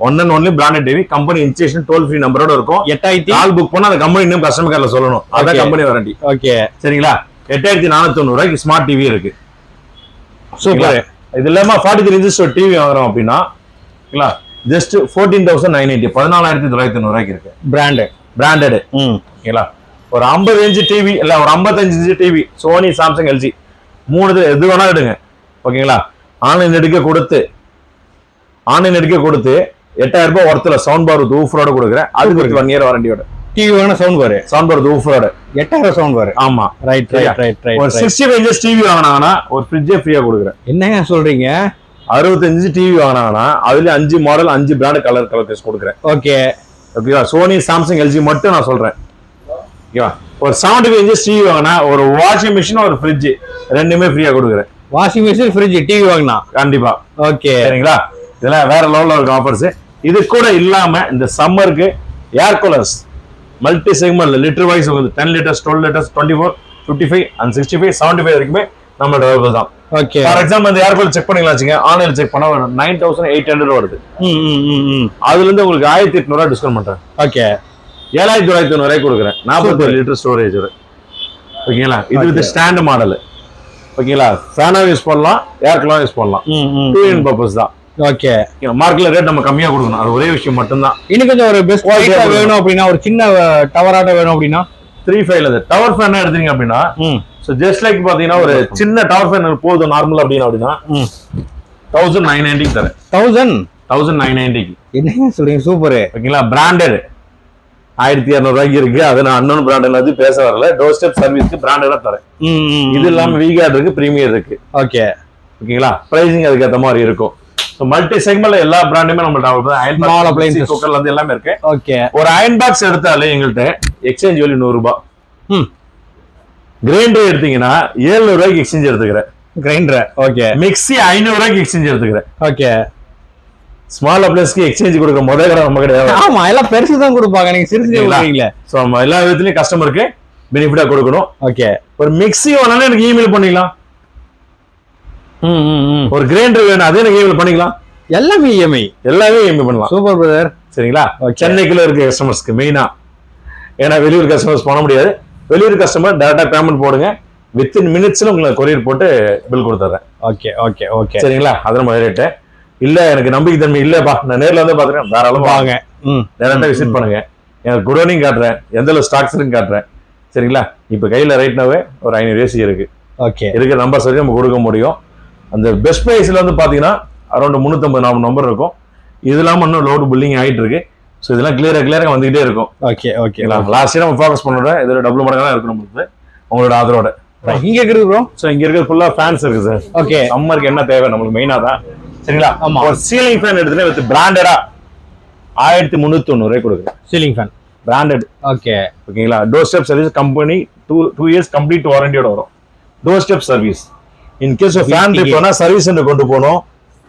One and only branded TV company installation toll free நம்பரோட இருக்கும். எட்டாயிரத்தி கால் புக் பண்ணா அந்த கம்பெனி நேம் கஸ்டமர் கேர்ல சொல்லணும். அதான். கம்பெனி வாரண்டி ஓகே சரிங்களா? எட்டாயிரத்தி நானூத்தி ரூபாய்க்கு ஸ்மார்ட் டிவி இருக்கு. சூப்பர் இது இல்லாம ஃபார்ட்டி த்ரீ இன்ச்சஸ் ஒரு டிவி வாங்குறோம் அப்படின்னா just fourteen thousand nine eighty பதினாலாயிரத்தி தொள்ளாயிரத்தி தொண்ணூறு ரூபாய்க்கு இருக்கு. பிராண்டு பிராண்டட் ஓகேங்களா? ஒரு ஐம்பது இன்ச்சு டிவி இல்ல ஒரு ஐம்பத்தஞ்சு inch TV Sony Samsung LG மூணு எது வேணா எடுங்க. ஓகேங்களா? ஆன்லைன் எடுக்க கொடுத்து ஆன்லைன் எடுக்க கொடுத்து எட்டாயிரம் ரூபாய் ஒருத்தல சவுண்ட் பார் வித் ஊஃபரோட கொடுக்குறேன். அதுக்கு ஒன் இயர் வாரண்டியோட டிவி வேணா சவுண்ட் பாரு சவுண்ட் பார் ஊஃபரோட எட்டாயிரம் சவுண்ட் பாரு ஆமா. ரைட் சரியா? ரைட் ரைட் ஒரு right sixty five inches TV வாங்கினாங்கன்னா ஒரு ஃப்ரிட்ஜே ஃப்ரீயா கொடுக்குறேன். என்னங்க சொல்றீங்க? அறுபத்தஞ்சு டிவி வாங்கினாங்கன்னா அதுல அஞ்சு மாடல் அஞ்சு பிராண்ட் கலர் கலர் கொடுக்குறேன். ஓகே ஓகேவா சோனி சாம்சங் எல்ஜி மட்டும் நான் சொல்றேன். ஓகேவா ஒரு செவன்டி ஃபைவ் இன்ச்சஸ் டிவி வாங்கினா ஒரு வாஷிங் மிஷின் ஒரு ஃப்ரிட்ஜ் ரெண்டுமே ஃப்ரீயா கொடுக்குறேன். வாஷிங் மிஷின் ஃப்ரிட்ஜ் டிவி வாங்கினா? கண்டிப்பா. ஓகே சரிங்களா? இதெல்லாம் வேற லெவல்ல இருக்க ஆஃபர்ஸ் இது கூட இல்லாம இந்த சம்மருக்கு ஏர் கூலர்ஸ் மல்டி செக்மெண்ட்ல லிட்டர் வைஸ் உங்களுக்கு ten litres twelve litres twenty four fifty five and sixty five seventy five வரைக்குமே நம்மளோட தான். ஓகே ஃபார் எக்ஸாம்பிள் இந்த ஏர் கூலர் செக் பண்ணிக்கலாம் வச்சுங்க? ஆன்லைன் செக் பண்ணா ஒரு நைன் தௌசண்ட் எயிட் ஹண்ட்ரட் வருது. அதுல இருந்து உங்களுக்கு ஆயிரத்தி எட்நூறுவா டிஸ்கவுண்ட் பண்றேன். ஓகே ஏழாயிரத்தி தொள்ளாயிரத்தி தொண்ணூறு கொடுக்குறேன். நாற்பத்தி லிட்டர் ஸ்டோரேஜ் ஓகேங்களா? இது வித் ஸ்டாண்ட் மாடல் ஓகேங்களா? ஃபேனாக யூஸ் பண்ணலாம் ஏர் கூலர் யூஸ் பண்ணலாம். டூ இன் பர்பஸ் தான். ஓகே மார்க்கெட்ல ரேட் நம்ம கம்மியா கொடுக்கணும். அது ஒரே விஷயம் மட்டும்தான். இன்னும் கொஞ்சம் ஒரு பெஸ்ட் வேணும் அப்படின்னா ஒரு சின்ன டவராட்ட வேணும் அப்படின்னா? த்ரீ ஃபைவ்ல டவர் ஃபேன் எடுத்தீங்க அப்படின்னா ஸோ ஜஸ்ட் லைக் பாத்தீங்கன்னா ஒரு சின்ன டவர் ஃபேன் போதும் நார்மல் அப்படின்னா அப்படின்னா தௌசண்ட் நைன் நைன்டிக்கு தரேன். தௌசண்ட் தௌசண்ட் நைன் நைன்டிக்கு என்னங்க சொல்றீங்க? சூப்பரு ஓகேங்களா? பிராண்டட் ஆயிரத்தி இரநூறுவாய்க்கு இருக்கு. அது நான் அன்னோன் பிராண்ட் எல்லாத்தையும் பேச வரல. டோர் ஸ்டெப் சர்வீஸ்க்கு பிராண்டடா தரேன். இது இல்லாம விகார்ட் இருக்கு பிரீமியர் இருக்கு. ஓகே. ஓகேங்களா? பிரைசிங் அதுக்கு ஏத்த மாதிரி இருக்கும். ஸோ மல்டி செக்மெண்ட்ல எல்லா பிராண்டுமே நம்மள்ட்ட அயன் Small appliances. குக்கர்ல இருந்து எல்லாமே இருக்கு. ஓகே. ஒரு அயன் பாக்ஸ் எடுத்தாலே எங்கள்கிட்ட எக்ஸ்சேஞ்ச் வேல்யூ நூறு ரூபாய் ம். கிரைண்டர் எடுத்தீங்கன்னா 700 ரூபாய்க்கு எக்ஸ்சேஞ்ச் எடுத்துக்கிறேன். கிரைண்டர் ஓகே மிக்ஸி ஐநூறு ரூபாய்க்கு எக்ஸ்சேஞ்ச் எடுத்துக்கிறேன். ஓகே ஸ்மால் அப்ளைன்ஸ்க்கு எக்ஸ்சேஞ்ச் கொடுக்குற முதல் கடை நம்ம கிடையாது ஆமா எல்லாம் பெருசு தான் கொடுப்பாங்க. நீங்க சிறுசு ஸோ நம்ம எல்லா விதத்துலயும் கஸ்டமருக்கு பெனிஃபிட்டா கொடுக்கணும். ஓகே ஒரு மிக்ஸி வேணாலும் எனக்கு இமெயில் பண்ணிக்கலாம். ஒரு கிரைண்டர் வேணும் அதே எனக்கு இமெயில் பண்ணிக்கலாம். எல்லாமே E இஎம்ஐ எல்லாமே இமெயில் பண்ணலாம். சூப்பர் பிரதர் சரிங்களா. சென்னைக்குள்ள இருக்க கஸ்டமர்ஸ்க்கு மெயினா ஏன்னா வெளியூர் கஸ்டமர்ஸ் பண்ண முடியாது. வெளியூர் கஸ்டமர் டேரக்டா பேமெண்ட் போடுங்க. வித்தின் மினிட்ஸ்ல உங்களுக்கு கொரியர் போட்டு பில் கொடுத்துட்றேன் ஓகே ஓகே ஓகே சரிங்களா? அது நம்ம ரேட்டு இல்ல எனக்கு நம்பிக்கை தன்மை இல்லப்பா. நான் நேர்ல வந்து பாத்துறேன் தாராளமா வாங்க. டேரக்டா விசிட் பண்ணுங்க. எனக்கு குடோனையும் காட்டுறேன். எந்த அளவு ஸ்டாக்ஸ் காட்டுறேன். சரிங்களா? இப்ப கையில ரைட்னாவே ஒரு ஐநூறு ஏசி இருக்கு. ஓகே இருக்கிற நம்பர்ஸ் வரைக்கும் நம்ம கொடுக்க முடியும். அந்த பெஸ்ட் ப்ரைஸ்ல வந்து பாத்தீங்கன்னா அரௌண்ட் முந்நூற்றம்பது நாலு நம்பர் இருக்கும். இது இல்லாம இன்னும் லோடு பில்லிங் ஆயிட்டு இருக்கு. ஸோ இதெல்லாம் கிளியரா கிளியரா வந்துகிட்டே இருக்கும். ஓகே ஓகே லாஸ்ட் இயர் நம்ம ஃபோக்கஸ் பண்ணோட இதோட டபுள் மடங்கு தான் இருக்கும் நம்மளுக்கு. உங்களோட ஆதரவோட. இங்க இருக்குது ப்ரோ ஸோ இங்க இருக்கிறது ஃபுல்லா ஃபேன்ஸ் இருக்கு சார் ஓகே சம்மருக்கு என்ன தேவை? நம்மளுக்கு மெயினா தான். சரிங்களா? ஆமா. ஒரு சீலிங் ஃபேன் எடுத்துட்டு வித் பிராண்டடா ஆயிரத்தி முந்நூத்தி தொண்ணூறு கொடுக்குறேன் சீலிங் ஃபேன் பிராண்டட் ஓகே ஓகேங்களா? Door step service company two two years complete வாரண்டியோட வரும். Door step service in case fan வீட்டுக்கே. போனா சர்வீஸ் கொண்டு போகணும்.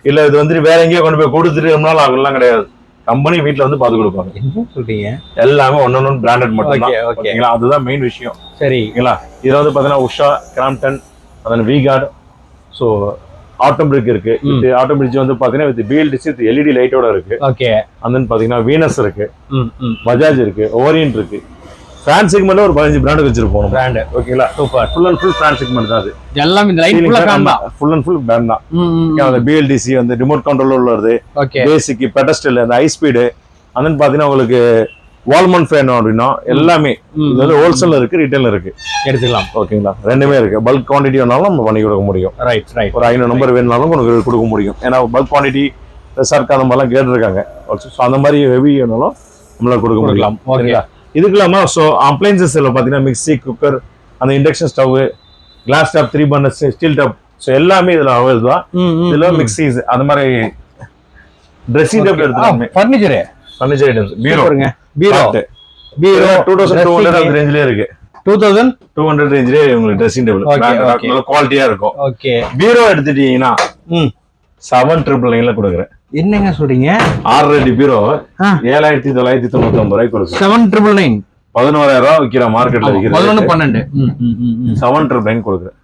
இல்ல இது வந்துட்டு வேற எங்கேயோ கொண்டு போய் கொடுத்துட்டு ரொம்ப நாள் கிடையாது. கம்பெனி வீட்ல வந்து பார்த்து கொடுப்பாங்க. என்ன சொல்றீங்க? எல்லாமே ஒன்று பிராண்டட் மட்டும். ஓகேங்களா? அதுதான் மெயின் விஷயம். சரி. ஓகேங்களா? இதுல வந்து பாத்தீங்கன்னா உஷா கிராம்டன் அதன் விகார்டு ஸோ ஆட்டோபிரிக் இருக்கு. ம். இது ஆட்டோபிரிக் வந்து பாத்தீங்கன்னா வித் பிஎல்டிசி வித் எல்இடி லைட்டோட இருக்கு. ஓகே then பாத்தீங்கன்னா வீனஸ் இருக்கு. பஜாஜ் இருக்கு. ஓரியன்ட் இருக்கு. ஃபேன் செக்மெண்ட்ல ஒரு பதினஞ்சு பிராண்ட் வச்சிருப்போம். பிராண்ட் ஓகேங்களா super full and full fan segment தான் அது. எல்லாம் இந்த லைட் ஃபுல்லா காண்டா ஃபுல் அண்ட் ஃபுல் பிராண்ட் தான். அந்த பிஎல்டிசி வந்து ரிமோட் கண்ட்ரோல் உள்ளது. ஓகே பேசிக் பெடஸ்டல் அந்த ஹை ஸ்பீடு then பாத்தீங்கன்னா உங்களுக்கு வால்மன் ஃபேன் அப்படின்னா எல்லாமே. இது வந்து ஹோல்சேல்ல இருக்கு ரீட்டைல்ல இருக்கு. எடுத்துக்கலாம். ஓகேங்களா ரெண்டுமே இருக்கு. பல்க் குவான்டிட்டி வேணாலும் நம்ம பண்ணி கொடுக்க முடியும். ரைட் ரைட் ஒரு ஐநூறு நம்பர் வேணுனாலும் உங்களுக்கு கொடுக்க முடியும். ஏன்னா பல்க் குவான்டிட்டி சர்க்கு அந்த மாதிரிலாம் கேட்டிருக்காங்க. ஸோ அந்த மாதிரி ஹெவி வேணாலும் நம்மளால கொடுக்க முடியும். கொடுக்கலாம். இதுக்கு இல்லாம ஸோ அப்ளைன்சஸ்ல பார்த்தீங்கன்னா மிக்ஸி குக்கர் அந்த induction stove glass top three burner steel top so எல்லாமே இதுல அவைலபிள் தான் இதுல மிக்ஸிஸ் அந்த மாதிரி dressing table எடுத்துலாமே furniture furniture items bureau bureau bureau two thousand two hundred அந்த ரேஞ்சிலே இருக்கு. டூ தௌசண்ட் டூ ஹண்ட்ரட் ரேஞ்சிலே உங்களுக்கு ட்ரெஸ்ஸிங். டேபிள் குவாலிட்டியா இருக்கும். ஓகே பீரோ எடுத்துட்டீங்கன்னா செவன் ட்ரிபிள் நைன்ல கொடுக்குறேன். என்னங்க சொல்றீங்க? ஆறு பீரோ. ஏழாயிரத்தி தொள்ளாயிரத்தி தொண்ணூத்தி ஒன்பது ரூபாய்க்கு கொடுக்குறேன். செவன் ட்ரிபிள் நைன் பதினோராயிரம் ரூபாய் விற்கிற மார்க்கெட்ல பதினொன்று விற்கிறது பன்னெண்டு. செவன் ட்ரிபிள் நைன் கொடுக்குறேன்.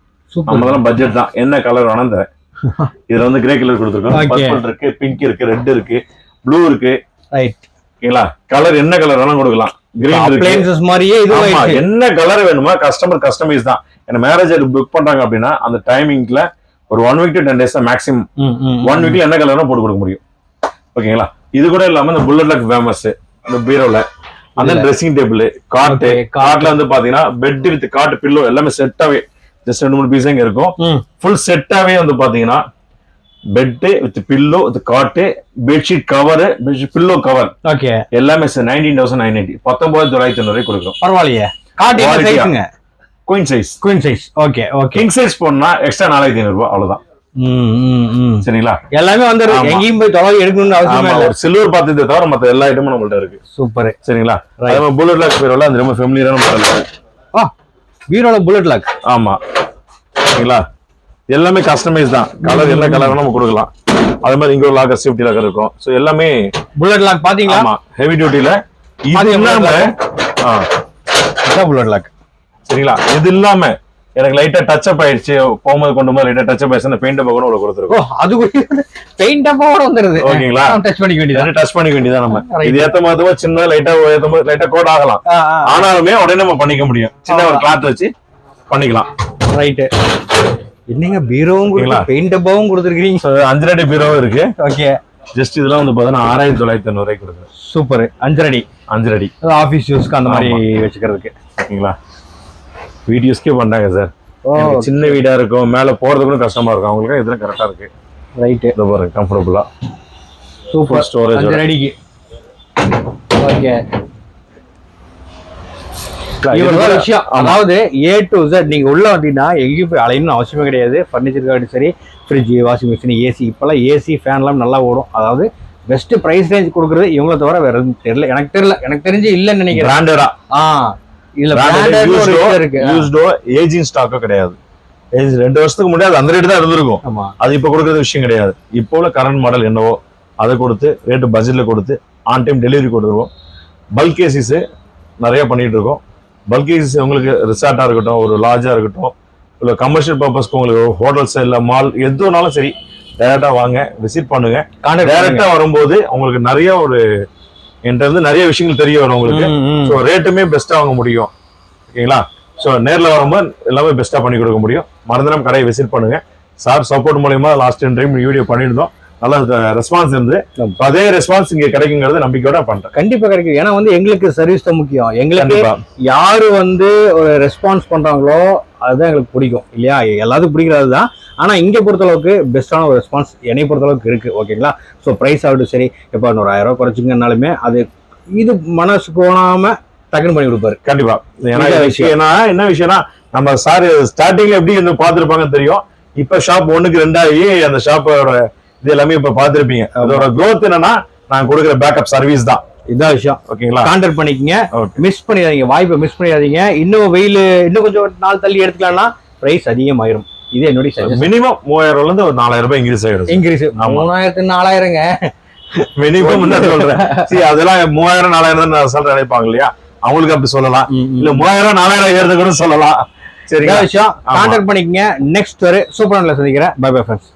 நம்மதெல்லாம் பட்ஜெட் தான். என்ன கலர் வேணாம் தரேன். இதுல வந்து கிரே கலர் கொடுத்துருக்கோம். பர்பிள் இருக்கு பிங்க் இருக்கு ரெட் இருக்கு ப்ளூ இருக்கு. ரைட் ஓகேங்களா? கலர் என்ன கலர் வேணாலும் கொடுக்கலாம். என்ன கலர் வேணுமோ கஸ்டமர் கஸ்டமைஸ் தான். என்ன மேரேஜ் புக் பண்றாங்க அப்படின்னா அந்த டைமிங்ல ஒரு one week to ten days தான் மேக்ஸிமம் ஒன் வீக்ல என்ன கலர் போட்டு கொடுக்க முடியும். ஓகேங்களா இது கூட இல்லாம இந்த புல்லட் லக் ஃபேமஸ் இந்த பீரோல அந்த. ட்ரெஸ்ஸிங் டேபிள் காட்டு. காட்ல வந்து பாத்தீங்கன்னா பெட் வித் காட்டு பில்லோ எல்லாமே செட்டாவே ஜஸ்ட் ரெண்டு மூணு பீஸ் இருக்கும். ஃபுல் செட்டாவே வந்து பாத்தீங்கன்னா bed with pillow with cot bedsheet cover bedsheet pillow cover okay எல்லாமே நைன்டீன் தௌசண்ட் நைன் நைன்டி பத்தொன்பது தொள்ளாயிரத்தி தொண்ணூறு கொடுக்குறோம். பரவாயில்லையே. Queen size queen size okay okay king size போனா எக்ஸ்ட்ரா நாலாயிரத்தி ஐநூறு ரூபாய் அவ்வளவுதான். ம் ம் ம். சரிங்களா? எல்லாமே வந்து. எங்கேயும் போய் தொலைவு எடுக்கணும்னு அவசியமே இல்லை. சில்வர் பாத்திரத்தை தவிர மத்த எல்லா ஐட்டமும் நம்மள்ட்ட இருக்கு. சூப்பர். சரிங்களா. அதே மாதிரி புல்லட் லாக் பேரோல அது ரொம்ப ஃபெமிலியரான மாடல் ஆ பீரோல புல்லட் லாக் ஆமா. சரிங்களா? எல்லாமே கஸ்டமைஸ் தான். கலர் என்ன கலர் நம்ம கொடுக்கலாம். அதே மாதிரி இங்க ஒரு லாக்கர் சேஃப்டி லாக்கர் இருக்கும். ஸோ எல்லாமே புல்லட் லாக் பாத்தீங்களா ஆமா ஹெவி டியூட்டில இது இல்லாம ஆ, புல்லட் லாக் சரிங்களா? இது இல்லாம எனக்கு லைட்டா டச் அப் ஆயிடுச்சு. போகும்போது கொண்டு போது லைட்டா டச் அப் ஆயிடுச்சு அந்த பெயிண்ட் கூட ஓ கொடுத்துருக்கோம். அது பெயிண்ட் அப்போட வந்துருது. ஓகேங்களா? டச் பண்ணிக்க வேண்டியது டச் பண்ணிக்க வேண்டியதா நம்ம. இது ஏத்த மாதிரி சின்ன லைட்டா ஏத்த மாதிரி லைட்டா கோட் ஆகலாம். ஆனாலுமே உடனே நம்ம பண்ணிக்க முடியும். சின்ன ஒரு கிளாத் வச்சு பண்ணிக்கலாம். ரைட்டு என்னங்க பீரோவும் ஓகேங்களா? பெயிண்ட் டப்பாவும் கொடுத்துருக்கீங்க? அஞ்சு அடி பீரோவும் இருக்கு. ஓகே ஜஸ்ட் இதெல்லாம் வந்து பாத்தீங்கன்னா ஆறாயிரத்தி தொள்ளாயிரத்தி தொண்ணூறு ரூபாய்க்கு கொடுக்குறேன். சூப்பர் அஞ்சரடி அஞ்சு அடி. ஆபீஸ் யூஸ்க்கு அந்த மாதிரி வச்சுக்கிறதுக்கு. ஓகேங்களா? வீடியோஸ்க்கே பண்ணாங்க சார். சின்ன வீடா இருக்கும் மேல போறது கூட கஷ்டமா இருக்கும். அவங்களுக்கு இதெல்லாம் கரெக்டா இருக்கு. ரைட்டு இதை பாருங்க கம்ஃபர்டபுளா சூப்பர் ஓட. அஞ்சரடிக்கு ஓகே அதாவது ஏ டு Z நீங்க உள்ள வந்தீங்கன்னா எங்கேயும் போய் அலையணும்னு அவசியமே கிடையாது. ஃபர்னிச்சர் சரி ஃப்ரிட்ஜ் வாஷிங் மிஷின் ஏசி இப்பெல்லாம் ஏசி ஃபேன்லாம் நல்லா ஓடும். அதாவது பெஸ்ட் பிரைஸ் ரேஞ்ச் கொடுக்குறது இவங்கள தவிர வேற எதுவும் தெரியல. எனக்கு தெரியல. எனக்கு தெரிஞ்சு இல்லைன்னு நினைக்கிறேன். ஆ. யூஸ்டோ ஏஜிங் ஸ்டாக்கோ கிடையாது. ரெண்டு வருஷத்துக்கு முன்னாடி அந்த ரேட்டு தான் இருந்திருக்கும். ஆமா. அது இப்போ கொடுக்குறது விஷயம் கிடையாது. இப்போ உள்ள கரண்ட் மாடல் என்னவோ அதை கொடுத்து ரேட்டு பட்ஜெட்ல கொடுத்து ஆன் டைம் டெலிவரி கொடுத்துருவோம் பல்க் ஏசிஸ் நிறைய பண்ணிட்டு இருக்கோம். பல்க் ஏசிஸ் உங்களுக்கு ரிசார்ட்டா இருக்கட்டும் ஒரு லாட்ஜா இருக்கட்டும் இல்லை கமர்ஷியல் பர்பஸ்க்கு உங்களுக்கு ஹோட்டல்ஸ் இல்லை மால் எதுனாலும் சரி டைரக்டா வாங்க விசிட் பண்ணுங்க. கான்டாக்ட் டைரக்டா வரும்போது உங்களுக்கு நிறைய ஒரு என்கிட்ட இருந்து நிறைய விஷயங்கள் தெரிய வரும் உங்களுக்கு. ஸோ ரேட்டுமே பெஸ்ட்டாக வாங்க முடியும். ஓகேங்களா? ஸோ நேரில் வரும்போது எல்லாமே பெஸ்ட்டாக பண்ணி கொடுக்க முடியும். மறந்துடாம கடையை விசிட் பண்ணுங்க. சார் சப்போர்ட் மூலயமா லாஸ்ட் டைம் வீடியோ பண்ணியிருந்தோம். நல்ல ரெஸ்பான்ஸ் இருந்து. அதே ரெஸ்பான்ஸ் இங்க கிடைக்குங்கிறது நம்பிக்கையோட பண்றேன். கண்டிப்பா கிடைக்கும் ஏன்னா வந்து எங்களுக்கு சர்வீஸ் தான் முக்கியம். எங்களுக்கு யாரு வந்து ஒரு ரெஸ்பான்ஸ் பண்றாங்களோ அதுதான் எங்களுக்கு பிடிக்கும் இல்லையா? எல்லாத்துக்கும் பிடிக்கிறது தான் ஆனா இங்க பொறுத்தளவுக்கு பெஸ்ட்டான ஒரு ரெஸ்பான்ஸ் என்னை பொறுத்தளவுக்கு இருக்கு ஓகேங்களா? ஸோ ப்ரைஸ் ஆகட்டும் சரி. இப்போ ஒரு ஆயிரம் ரூபாய் குறைச்சிங்கனாலுமே அது இது மனசு போனாம டக்குன்னு பண்ணி கொடுப்பாரு. கண்டிப்பா. ஏன்னா இந்த இது விஷயம். ஏன்னா என்ன விஷயம்னா நம்ம சார் ஸ்டார்டிங்ல எப்படி இருந்து பார்த்திருப்பாங்கன்னு தெரியும். இப்ப ஷாப் ஒண்ணுக்கு ரெண்டாகி அந்த ஷாப்போட இது எல்லாமே இப்ப பார்த்திருப்பீங்க. அதோட growth என்னன்னா நான் கொடுக்குற பேக்கப் சர்வீஸ் தான். இதான் விஷயம். ஓகேங்களா? கான்டாக்ட் பண்ணிக்கங்க. மிஸ் பண்ணிடாதீங்க வாய்ப்பை மிஸ் பண்ணிடாதீங்க. இன்னும் வெயில் இன்னும் கொஞ்சம் நாள் தள்ளி எடுத்துக்கலாம்னா பிரைஸ் அதிகமாயிரும். இது என்னுடைய மினிமம் மூவாயிரம் ரூபாய்ல இருந்து ஒரு நாலாயிரம் ரூபாய் இன்க்ரீஸ் ஆயிடும் இன்க்ரீஸ். மூணாயிரத்து நாலாயிரங்க. மினிமம் தான் சொல்றேன். சரி அதெல்லாம் மூவாயிரம் நாலாயிரம் தான் நான் சொல்றேன் நினைப்பாங்க இல்லையா? அவங்களுக்கு அப்படி சொல்லலாம். இல்ல மூவாயிரம் நாலாயிரம் ஏறது கூட சொல்லலாம். சரிங்களா? இதான் விஷயம். கான்டாக்ட் பண்ணிக்கங்க. நெக்ஸ்ட் ஒரு சூப்பர் சந்திக்கிறேன். By bye friends